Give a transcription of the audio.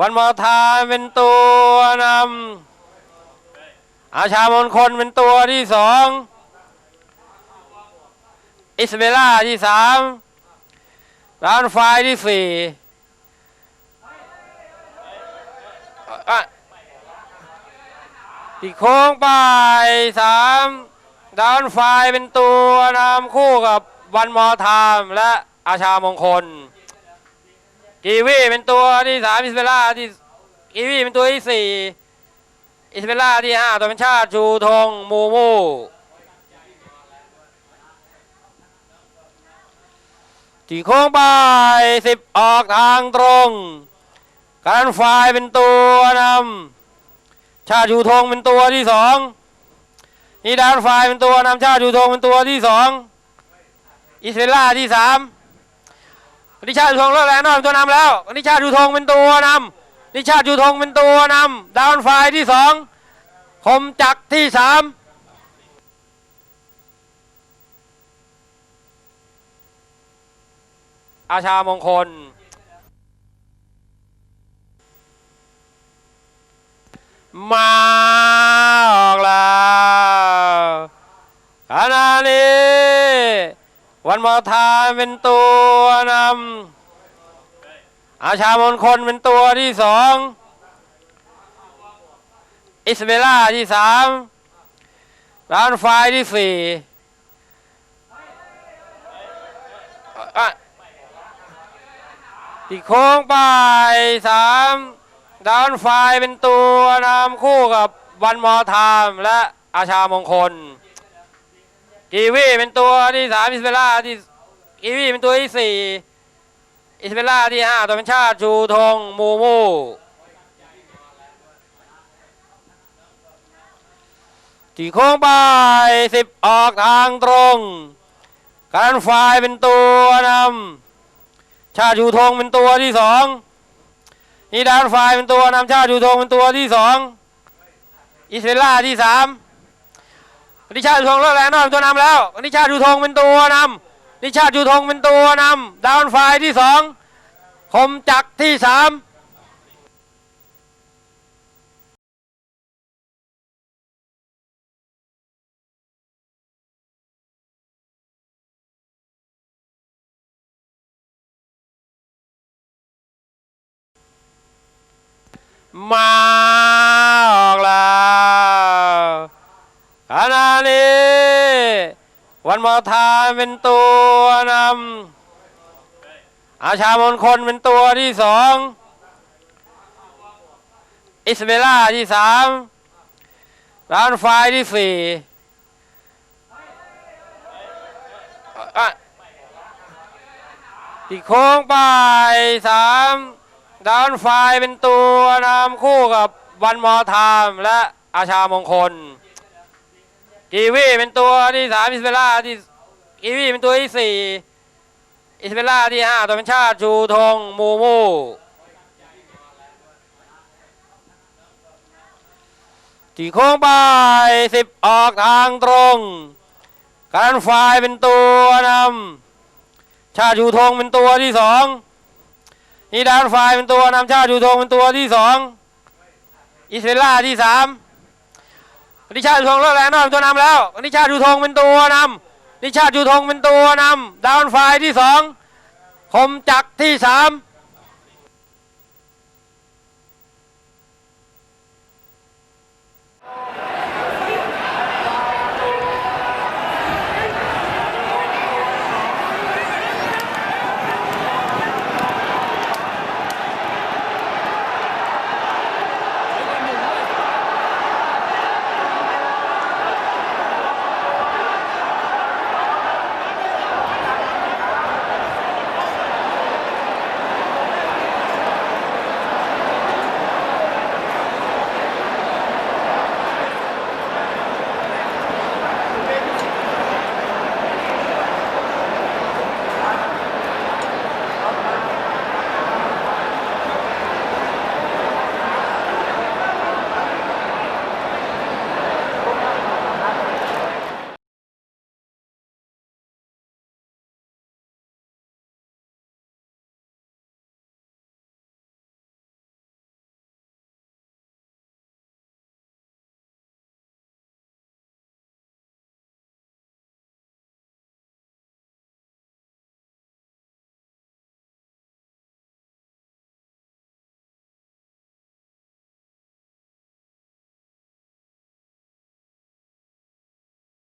วันมอทานเป็นตัวนำอาชามงคลเป็นตัวที่สองอิสเบล่าที่สามร้านไฟที่สี่อีโค้งไปสามดาวน์ไฟเป็นตัวนำคู่กับวันมอทามและอาชามงคล กีวีเป็นตัวที่สามอิสเบล่าที่กีวีเป็นตัวที่สี่อิสเบล่าที่ห้าตัวเป็นชาติชูธงมูมูที่โค้งไปสิบออกทางตรง การไฟเป็นตัวนำชาติชูธงเป็นตัวที่สองนี่ดานไฟเป็นตัวนำชาติชูธงเป็นตัวที่สองอิสเบล่าที่สาม นิชาดูธงเลิกแรงนอกเป็นตัวนำแล้วนิชาดูธงเป็นตัวนำนิชาดูธงเป็นตัวนำดาวน์ไฟที่สองคมจักรที่สามอาชามงคล มาออกแล้วขณะนี้ วันมอทานเป็นตัวนำอาชามงคลเป็นตัวที่สองอิสเบล่าที่สามร้านไฟที่สี่อะที่โค้งไปสามดานไฟเป็นตัวนำคู่กับวันมอทามและอาชามงคล กีวีเป็นตัวที่สามอิสเบล่าที่กีวีเป็นตัวที่สี่อิสเบล่าที่ห้าตัวเป็นชาติชูธงมูมูที่โค้งไปสิบออกทางตรง การไฟเป็นตัวนำชาติชูธงเป็นตัวที่สองนี่ดานไฟเป็นตัวนำชาติชูธงเป็นตัวที่สองอิสเบล่าที่สาม นิชาดูธงเลิกแรงนอกเป็นตัวนำแล้วนิชาดูธงเป็นตัวนำนิชาดูธงเป็นตัวนำดาวน์ไฟที่สองคมจักรที่สามมาออกแล้วขณะนี้ วันมอทานเป็นตัวนำอาชามงคลเป็นตัวที่สองอิสเบล่าที่สามร้านไฟที่สี่อะที่โค้งไปสามดานไฟเป็นตัวนำคู่กับวันมอทามและอาชามงคล กีวีเป็นตัวที่สามอิสเบล่าที่กีวีเป็นตัวที่สี่อิสเบล่าที่ห้าตัวเป็นชาติชูธงมูมูที่โค้งไปสิบออกทางตรง การไฟเป็นตัวนำชาติชูธงเป็นตัวที่สองนี่ดานไฟเป็นตัวนำชาติชูธงเป็นตัวที่สองอิสเบล่าที่สาม นิชาดูธงเลิกแล้วนอกเป็นตัวนำแล้วนิชาจูธงเป็นตัวนำนิชาจูธงเป็นตัวนำดาวน์ไฟที่สองคมจักรที่สาม